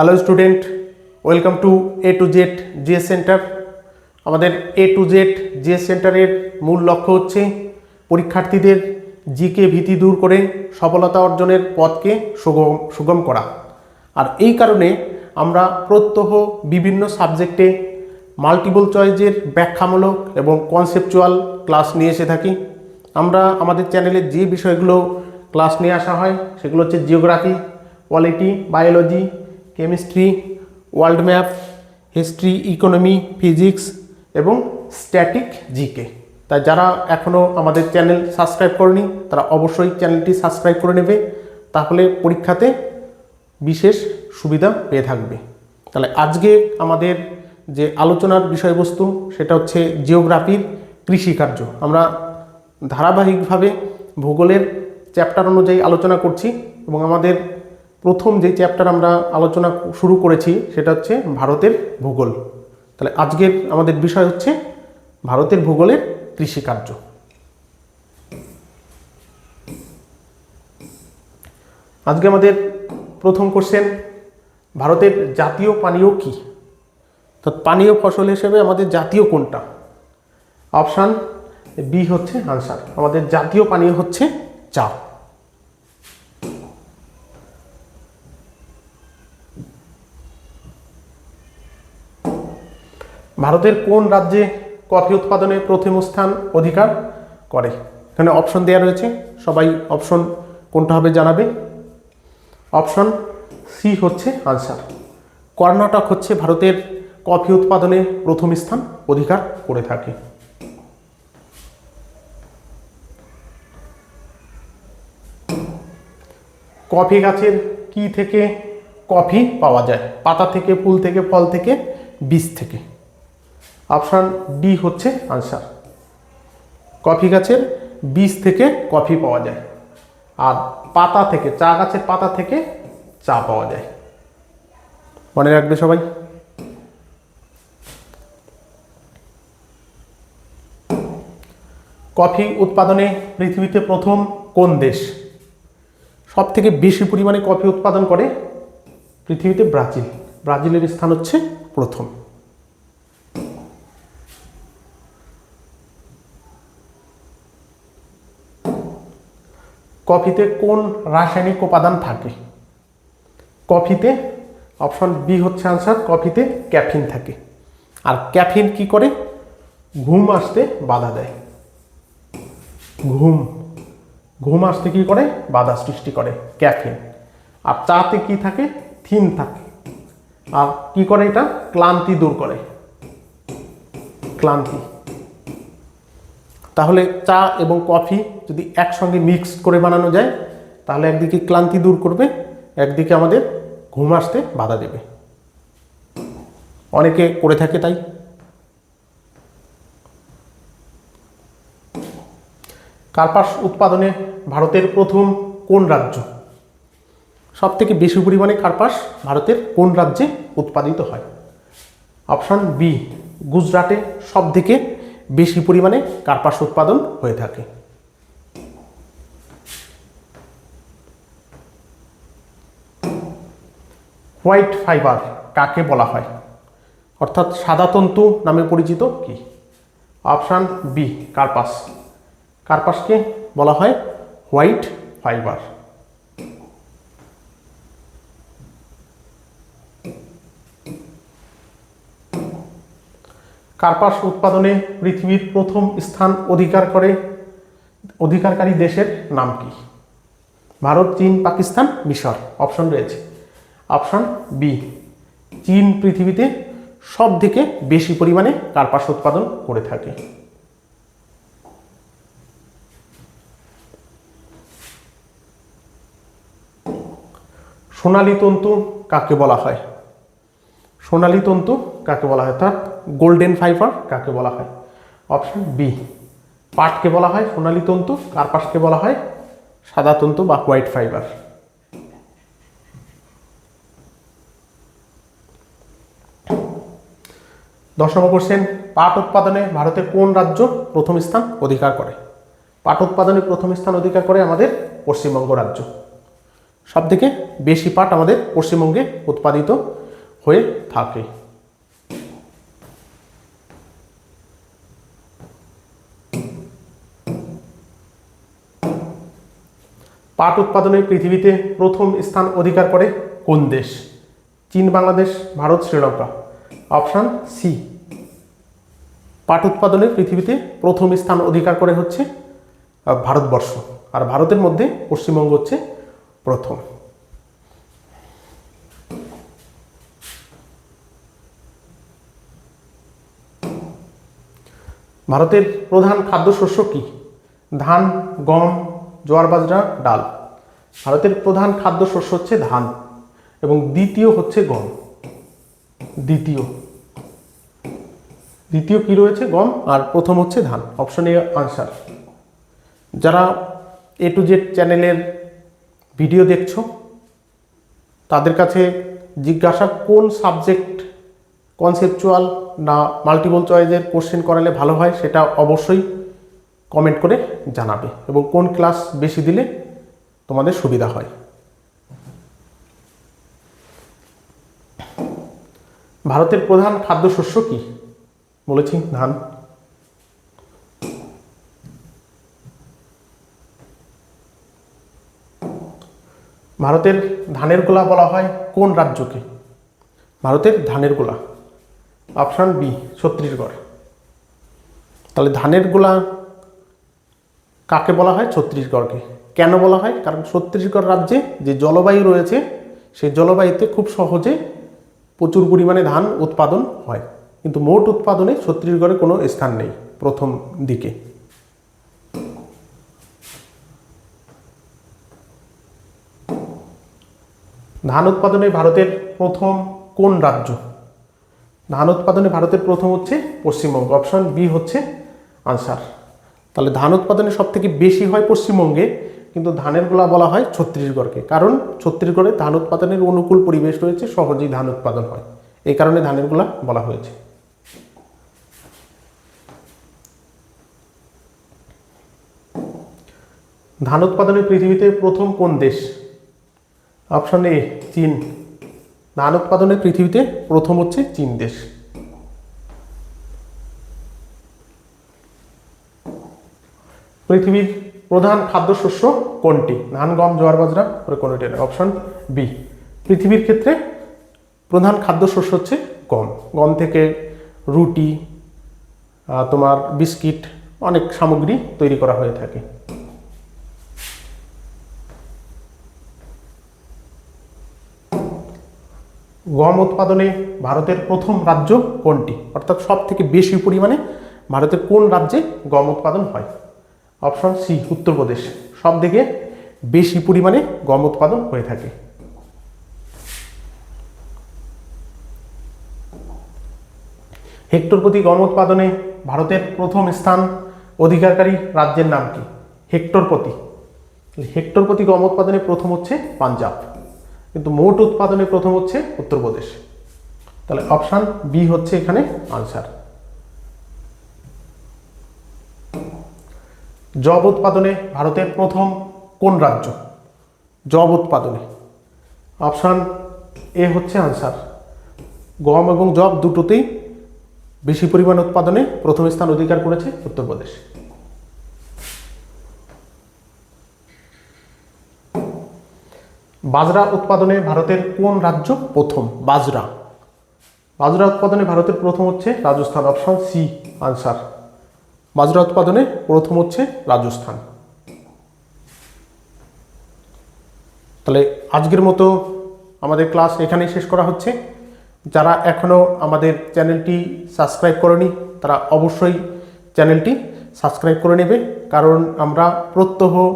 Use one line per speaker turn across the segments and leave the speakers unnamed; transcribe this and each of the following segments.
Hello student welcome to A to Z GS centre আমাদের A to Z GS সেন্টারের মূল লক্ষ্য হচ্ছে পরীক্ষার্থীদের জিকে ভীতি দূর করে সফলতা অর্জনের পথকে সুগম সুগম করা। আর এই কারণে আমরা প্রত্যহ বিভিন্ন সাবজেক্টে মাল্টিপল চয়েসের ব্যাখ্যামূলক এবং কনসেপচুয়াল ক্লাস নিয়ে এসে থাকি। আমরা আমাদের চ্যানেলে যে বিষয়গুলো ক্লাস নিয়ে আসা হয়, সেগুলো হচ্ছে geography polity biology chemistry, world map, history, economy, physics এবং স্ট্যাটিক জিকে। তাই যারা এখনও আমাদের চ্যানেল সাবস্ক্রাইব করেনি, তারা অবশ্যই চ্যানেলটি সাবস্ক্রাইব করে নেবে, তাহলে পরীক্ষাতে বিশেষ সুবিধা পেয়ে থাকবে। তাহলে আজকে আমাদের যে আলোচনার বিষয়বস্তু, সেটা হচ্ছে জিওগ্রাফির কৃষিকার্য। আমরা ধারাবাহিকভাবে ভূগোলের চ্যাপ্টার অনুযায়ী আলোচনা করছি এবং আমাদের প্রথম যে চ্যাপ্টার আমরা আলোচনা শুরু করেছি, সেটা হচ্ছে ভারতের ভূগোল। তাহলে আজকের আমাদের বিষয় হচ্ছে ভারতের ভূগোলের কৃষিকার্য। আজকে আমাদের প্রথম কোশ্চেন ভারতের জাতীয় পানীয় কি? তো পানীয় ফসল হিসেবে আমাদের জাতীয় কোনটা? অপশান বি হচ্ছে আনসার আমাদের জাতীয় পানীয় হচ্ছে চা। ভারতের কোন রাজ্যে কফি উৎপাদনে প্রথম স্থান অধিকার করে? এখানে অপশন দেওয়া রয়েছে। সবাই অপশন কোনটা হবে জানাবে। অপশন সি হচ্ছে আনসার কর্ণাটক হচ্ছে ভারতের কফি উৎপাদনে প্রথম স্থান অধিকার করে থাকে। কফি গাছের কি থেকে কফি পাওয়া যায়? পাতা থেকে, ফুল থেকে, ফল থেকে, বীজ থেকে। অপশান ডি হচ্ছে আনসার কফি গাছের বীজ থেকে কফি পাওয়া যায় আর পাতা থেকে, চা গাছের পাতা থেকে চা পাওয়া যায়। মনে রাখবে সবাই? কফি উৎপাদনে পৃথিবীতে প্রথম কোন দেশ? সব থেকে বেশি পরিমাণে কফি উৎপাদন করে পৃথিবীতে ব্রাজিল। ব্রাজিলের স্থান হচ্ছে প্রথম। কফিতে কোন রাসায়নিক উপাদান থাকে? কফিতে অপশন বি হচ্ছে আনসার, কফিতে ক্যাফিন থাকে। আর ক্যাফিন কি করে? ঘুম আসতে বাধা দেয়। ঘুম। ঘুম আসতে কি করে? বাধা সৃষ্টি করে, ক্যাফিন। আর চাতে কি থাকে? থিন থাকে। আর কি করে এটা? ক্লান্তি দূর করে। ক্লান্তি। তাহলে চা এবং কফি যদি একসঙ্গে মিক্স করে বানানো যায়, তাহলে একদিকে ক্লান্তি দূর করবে, একদিকে আমাদের ঘুম আসতে বাধা দেবে। অনেকে করে থাকে তাই। কার্পাস উৎপাদনে ভারতের প্রথম কোন রাজ্য? সব থেকে বেশি পরিমাণে কার্পাস ভারতের কোন রাজ্যে উৎপাদিত হয়? অপশান বি, গুজরাটে সব থেকে বেশি পরিমাণে কার্পাস উৎপাদন হয়ে থাকে। হোয়াইট ফাইবার কাকে বলা হয়? অর্থাৎ সাদা তন্তু নামে পরিচিত কি? অপশান বি কার্পাস কার্পাসকে বলা হয় হোয়াইট ফাইবার কার্পাস উৎপাদনে পৃথিবীর প্রথম স্থান অধিকার করে, অধিকারকারী দেশের নাম কি? ভারত, চীন, পাকিস্তান, মিশর। অপশন রয়েছে। অপশন বি, চীন পৃথিবীতে সব থেকে বেশি পরিমাণে কার্পাস উৎপাদন করে থাকে। সোনালী তন্তু কাকে বলা হয়? সোনালী তন্তু, কাকে বলা হয়? অর্থাৎ গোল্ডেন ফাইবার কাকে বলা হয়? অপশন বি পাটকে বলা হয় সোনালী তন্তু কার্পাসকে বলা হয় সাদা তন্তু বা হোয়াইট ফাইবার দশ নম্বর কোশ্চেন পাট উৎপাদনে ভারতের কোন রাজ্য প্রথম স্থান অধিকার করে? পাট উৎপাদনে প্রথম স্থান অধিকার করে আমাদের পশ্চিমবঙ্গ রাজ্য। সব থেকে বেশি পাট আমাদের পশ্চিমবঙ্গে উৎপাদিত হয়ে থাকে। পাট উৎপাদনে পৃথিবীতে প্রথম স্থান অধিকার করে কোন দেশ? চীন, বাংলাদেশ, ভারত, শ্রীলঙ্কা। Option C. পাট উৎপাদনে পৃথিবীতে প্রথম স্থান অধিকার করে হচ্ছে ভারতবর্ষ। আর ভারতের মধ্যে পশ্চিমবঙ্গ হচ্ছে প্রথম। ভারতের প্রধান খাদ্যশস্য কি? ধান, গম, জোয়ার বাজরা, ডাল। ভারতের প্রধান খাদ্যশস্য হচ্ছে ধান এবং দ্বিতীয় হচ্ছে গম। দ্বিতীয়। দ্বিতীয় কি রয়েছে? গম। আর প্রথম হচ্ছে ধান। অপশন এ আনসার যারা এ টু জেড চ্যানেলের ভিডিও দেখছ, তাদের কাছে জিজ্ঞাসা কোন সাবজেক্ট কনসেপচুয়াল না মাল্টিপল চয়েসের কোশ্চেন করালে ভালো হয় সেটা অবশ্যই কমেন্ট করে জানাবে এবং কোন ক্লাস বেশি দিলে তোমাদের সুবিধা হয়। ভারতের প্রধান খাদ্যশস্য কি? বলেছি, ধান। ভারতের ধানের গোলা বলা হয় কোন রাজ্যকে? ভারতের ধানের গোলা। অপশান বি ছত্তিশগড় তাহলে ধানের গোলা কাকে বলা হয়? ছত্তিশগড়কে কেন বলা হয়? কারণ ছত্তিশগড় রাজ্যে যে জলবায়ু রয়েছে, সেই জলবায়ুতে খুব সহজে প্রচুর পরিমাণে ধান উৎপাদন হয়। কিন্তু মোট উৎপাদনে ছত্তিশগড়ে কোনো স্থান নেই প্রথম দিকে। ধান উৎপাদনে ভারতের প্রথম কোন রাজ্য? ধান উৎপাদনে ভারতের প্রথম হচ্ছে পশ্চিমবঙ্গ। অপশন বি হচ্ছে আনসার তাহলে ধান উৎপাদনে সব থেকে বেশি হয় পশ্চিমবঙ্গে, কিন্তু ধানের গোলা বলা হয় ছত্তিশগড়কে। কারণ ছত্তিশগড়ে ধান উৎপাদনের অনুকূল পরিবেশ রয়েছে, সহজেই ধান উৎপাদন হয়। এই কারণে ধানের গোলা বলা হয়েছে। ধান উৎপাদনে পৃথিবীতে প্রথম কোন দেশ? অপশন এ চীন। ধান উৎপাদনে পৃথিবীতে প্রথম হচ্ছে চীন দেশ। পৃথিবীর প্রধান খাদ্যশস্য কোনটি? ধান, গম, জোয়ার, বাজরা কোনটি অপশন বি। পৃথিবীর ক্ষেত্রে প্রধান খাদ্যশস্য হচ্ছে গম। গম থেকে রুটি তোমার বিস্কিট, অনেক সামগ্রী তৈরি করা হয়ে থাকে। গম উৎপাদনে ভারতের প্রথম রাজ্য কোনটি? অর্থাৎ সব থেকে বেশি পরিমাণে ভারতের কোন রাজ্যে গম উৎপাদন হয়? Option C, Uttar Pradesh. সব থেকে বেশি পরিমাণে গম উৎপাদন হয়ে থাকে। হেক্টর প্রতি গম উৎপাদনে ভারতের প্রথম স্থান অধিকারকারী রাজ্যের নাম কি? হেক্টর প্রতি। হেক্টর প্রতি গম উৎপাদনে প্রথম হচ্ছে পাঞ্জাব। কিন্তু মোট উৎপাদনে প্রথম হচ্ছে উত্তরপ্রদেশ। তাহলে অপশান বি হচ্ছে এখানে আনসার জব উৎপাদনে ভারতের প্রথম কোন রাজ্য? জব উৎপাদনে। অপশান এ হচ্ছে আনসার গম এবং জব দুটোতেই বেশি পরিমাণ উৎপাদনে প্রথম স্থান অধিকার করেছে উত্তরপ্রদেশ। বাজরা উৎপাদনে ভারতের কোন রাজ্য প্রথম? বাজরা। বাজরা উৎপাদনে ভারতের প্রথম হচ্ছে রাজস্থান। Option C, answer. বাজরা উৎপাদনে প্রথম হচ্ছে রাজস্থান। তাহলে আজকের মতো আমাদের ক্লাস এখানেই শেষ করা হচ্ছে। যারা এখনও আমাদের চ্যানেলটি সাবস্ক্রাইব করেনি, তারা অবশ্যই চ্যানেলটি সাবস্ক্রাইব করে নেবে। কারণ আমরা প্রত্যহ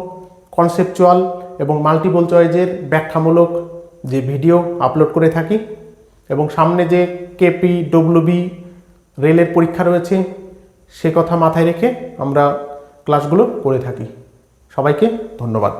কনসেপচুয়াল এবং মাল্টিপল চয়েজের ব্যাখ্যামূলক যে ভিডিও আপলোড করে থাকি এবং সামনে যে কেপি ডব্লুবি রেলের পরীক্ষা রয়েছে, সে কথা মাথায় রেখে আমরা ক্লাসগুলো করে থাকি। সবাইকে ধন্যবাদ।